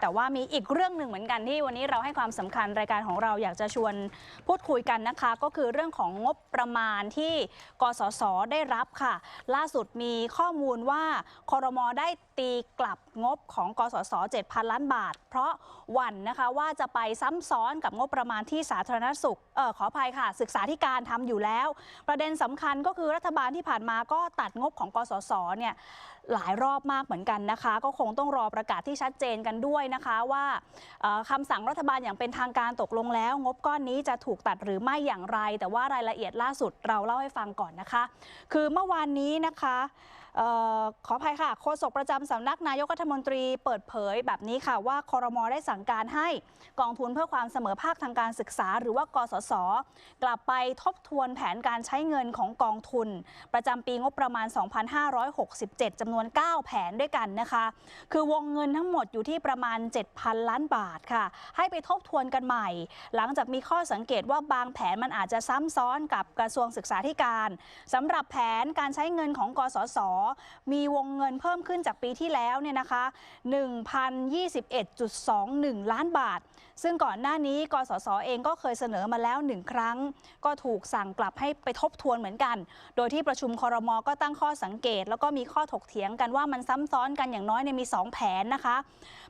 แต่ว่ามีอีกเรื่องหนึ่งเหมือนกันที่วันนี้เราให้ความสำคัญรายการของเราอยากจะชวนพูดคุยกันนะคะ ก็คือเรื่องของงบประมาณที่กสศได้รับค่ะ ล่าสุดมีข้อมูลว่าคอรมอได้ตีกลับงบของกสศ7,000 ล้านบาท เพราะหวั่นนะคะว่าจะไปซ้ำซ้อนกับงบประมาณที่สาธารณสุขเออขออภัยค่ะ ศึกษาธิการทำอยู่แล้ว ประเด็นสำคัญก็คือรัฐบาลที่ผ่านมาก็ตัดงบของกสศเนี่ยหลายรอบมากเหมือนกันนะคะ ก็คงต้องรอประกาศที่ชัดเจนกันด้วยนะคะว่าเอ่อคำสั่งรัฐบาลอย่างเป็นทางการตกลงแล้ว งบก้อนนี้จะถูกตัดหรือไม่อย่างไร แต่ว่ารายละเอียดล่าสุดเราเล่าให้ฟังก่อนนะคะ คือเมื่อวานนี้นะคะ ออขออภัยค่ะโฆษกประจำสำนักนายกรัฐมนตรีเปิดเผยแบบนี้ค่ะว่าคอรมอได้สั่งการให้กองทุนเพื่อความเสมอภาคทางการศึกษา หรือว่ากสศกลับไปทบทวนแผนการใช้เงินของกองทุน ประจำปีงบประมาณ 2567จำนวน 9 แผนด้วยกันนะคะ คือวงเงินทั้งหมดอยู่ที่ประมาณ 7,000 ล้านบาทค่ะ ให้ไปทบทวนกันใหม่ หลังจากมีข้อสังเกตว่าบางแผนมันอาจจะซ้ำซ้อนกับกระทรวงศึกษาธิการสำหรับแผนการใช้เงินของกสศมีวงเงินเพิ่มขึ้นจากปีที่แล้วเนี่ยนะคะ1,021.21 ล้านบาทซึ่งก่อนหน้านี้กสศเองก็เคยเสนอมาแล้วหนึ่งครั้ง ก็ถูกสั่งกลับให้ไปทบทวนเหมือนกัน โดยที่ประชุมคอรมอก็ตั้งข้อสังเกต แล้วก็มีข้อถกเถียงกันว่ามันซ้ำซ้อนกันอย่างน้อยเนี่ยมี 2 แผนนะคะ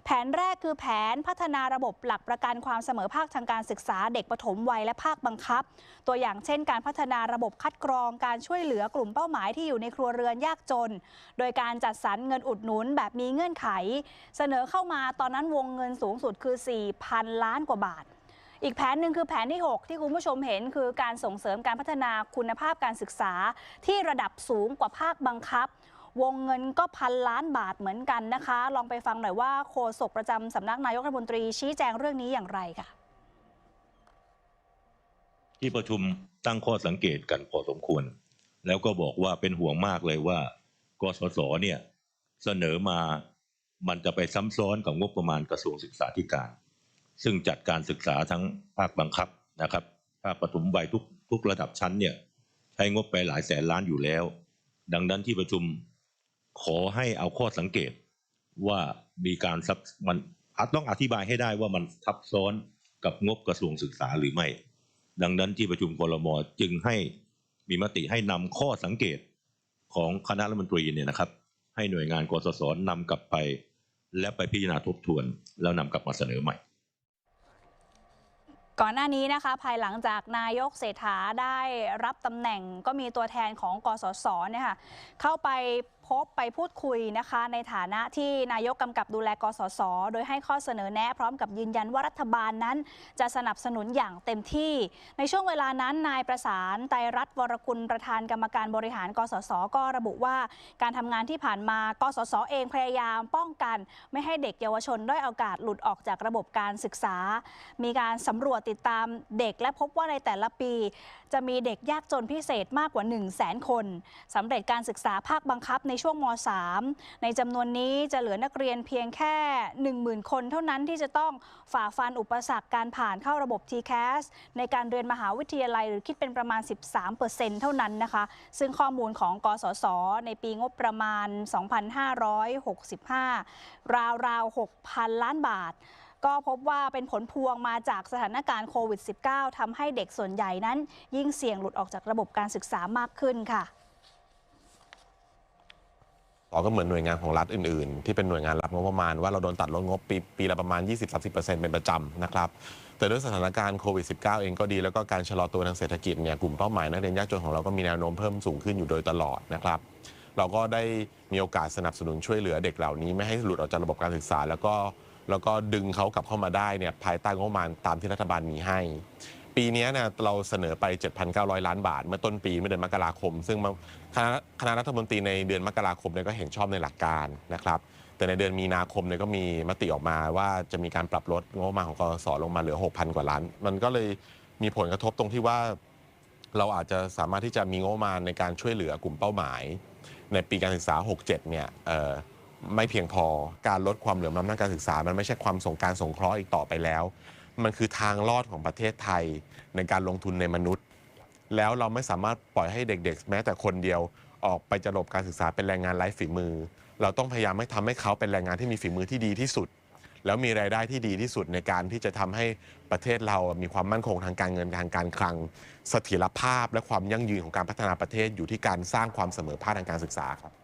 แผนแรกคือแผนพัฒนาระบบหลักประกันความเสมอภาคทางการศึกษาเด็กปฐมวัยและภาคบังคับ ตัวอย่างเช่น การพัฒนาระบบคัดกรองการช่วยเหลือกลุ่มเป้าหมายที่อยู่ในครัวเรือนยากจน โดยการจัดสรรเงินอุดหนุนแบบมีเงื่อนไข เสนอเข้ามาตอนนั้นวงเงินสูงสุดคือ 4,000ล้านกว่าบาท อีกแผนหนึ่งคือแผนที่ 6 ที่คุณผู้ชมเห็นคือการส่งเสริมการพัฒนาคุณภาพการศึกษา ที่ระดับสูงกว่าภาคบังคับ วงเงินก็พันล้านบาทเหมือนกันนะคะ ลองไปฟังหน่อยว่าโฆษกประจำสำนักนายกรัฐมนตรีชี้แจงเรื่องนี้อย่างไรค่ะที่ประชุมตั้งข้อสังเกตกันพอสมควร แล้วก็บอกว่าเป็นห่วงมากเลยว่ากสศเนี่ยเสนอมามันจะไปซ้ำซ้อนกับงบประมาณกระทรวงศึกษาธิการ ซึ่งจัดการศึกษาทั้งภาคบังคับนะครับภาคปฐมวัยทุกทุกระดับชั้นเนี่ยใช้งบไปหลายแสนล้านอยู่แล้ว ดังนั้นที่ประชุมขอให้เอาข้อสังเกตว่ามีการซับมันอาจต้องอธิบายให้ได้ว่ามันซับซ้อนกับงบกระทรวงศึกษาหรือไม่ ดังนั้นที่ประชุมครมจึงให้มีมติให้นำข้อสังเกตของคณะรัฐมนตรีเนี่ยนะครับ ให้หน่วยงานกสศนำกลับไป และไปพิจารณาทบทวน แล้วนำกลับมาเสนอใหม่ ก่อนหน้านี้นะคะ ภายหลังจากนายกเศรษฐาได้รับตำแหน่งก็มีตัวแทนของกสศเนี่ยค่ะเข้าไปพบไปพูดคุยนะคะ ในฐานะที่นายกกำกับดูแลกสศโดยให้ข้อเสนอแนะพร้อมกับยืนยันว่ารัฐบาลนั้น จะสนับสนุนอย่างเต็มที่ ในช่วงเวลานั้นนายประสานไตรรัตน์วรกุลประธานกรรมการบริหาร กสศก็ระบุว่า การทำงานที่ผ่านมากสศเองพยายามป้องกัน ไม่ให้เด็กเยาวชนด้อยโอกาสหลุดออกจากระบบการศึกษา มีการสำรวจติดตามเด็กและพบว่าในแต่ละปี จะมีเด็กยากจนพิเศษมากกว่า 1 0 0 0 0แสนคนสำเร็จการศึกษาภาคบังคับในช่วงม .3 ในจำนวนนี้จะเหลือนักเรียนเพียงแค่ 10,000 คนเท่านั้นที่จะต้องฝ่าฟันอุปสรรคการผ่านเข้าระบบ TCAS ในการเรียนมหาวิทยาลัย หรือคิดเป็นประมาณ 13%เท่านั้นนะคะ ซึ่งข้อมูลของกสศในปีงบประมาณ 2565 ราวๆ6,000 ล้านบาท ก็พบว่าเป็นผลพวงมาจากสถานการณ์โควิด -19 ทำให้เด็กส่วนใหญ่นั้น ยิ่งเสี่ยงหลุดออกจากระบบการศึกษามากขึ้นค่ะต่อก็เหมือนหน่วยงานของรัฐอื่นๆ ที่เป็นหน่วยงานรับงบประมาณว่าเราโดนตัดลดงบปีปีละประมาณ 20-30%เป็นประจำนะครับแต่ด้วยสถานการณ์โควิด -19 เองก็ดีแล้วก็การชะลอตัวทางเศรษฐกิจเนี่ยกลุ่มเป้าหมายนักเรียนยากจนของเราก็มีแนวโน้มเพิ่มสูงขึ้นอยู่โดยตลอดนะครับ เราก็ได้มีโอกาสสนับสนุนช่วยเหลือเด็กเหล่านี้ ไม่ให้หลุดออกจากระบบการศึกษา แล้วก็ แล้วก็ดึงเขากลับเข้ามาได้เนี่ยภายใต้งบประมาณตามที่รัฐบาลมีให้ ปีนี้เนี่ยเราเสนอไป 7,900 ล้านบาท เมื่อต้นปีเมื่อเดือนมกราคม ซึ่งคณะคณะรัฐมนตรีในเดือนมกราคมเนี่ยก็เห็นชอบในหลักการนะครับแต่ในเดือนมีนาคมเนี่ยก็มีมติออกมาว่าจะมีการปรับลดงบประมาณของกสลงมาเหลือ 6,000 กว่าล้าน มันก็เลยมีผลกระทบตรงที่ว่า เราอาจจะสามารถที่จะมีงบประมาณในการช่วยเหลือกลุ่มเป้าหมาย ในปีการศึกษา 67 เนี่ยเอ่อ ไม่เพียงพอการลดความเหลื่อมล้ำทางการศึกษา มันไม่ใช่ความสงการสงเคราะห์อีกต่อไปแล้ว มันคือทางรอดของประเทศไทยในการลงทุนในมนุษย์ แล้วเราไม่สามารถปล่อยให้เด็กๆ แม้แต่คนเดียวออกไปจะระบการศึกษาเป็นแรงงานไร้ฝีมือ เราต้องพยายามให้ทำให้เขาเป็นแรงงานที่มีฝีมือที่ดีที่สุด แล้วมีรายได้ที่ดีที่สุดในการที่จะทำให้ประเทศเรามีความมั่นคงทางการเงินทางการคลังเสถียรภาพ และความยั่งยืนของการพัฒนาประเทศอยู่ที่การสร้างความเสมอภาคทางการศึกษาครับ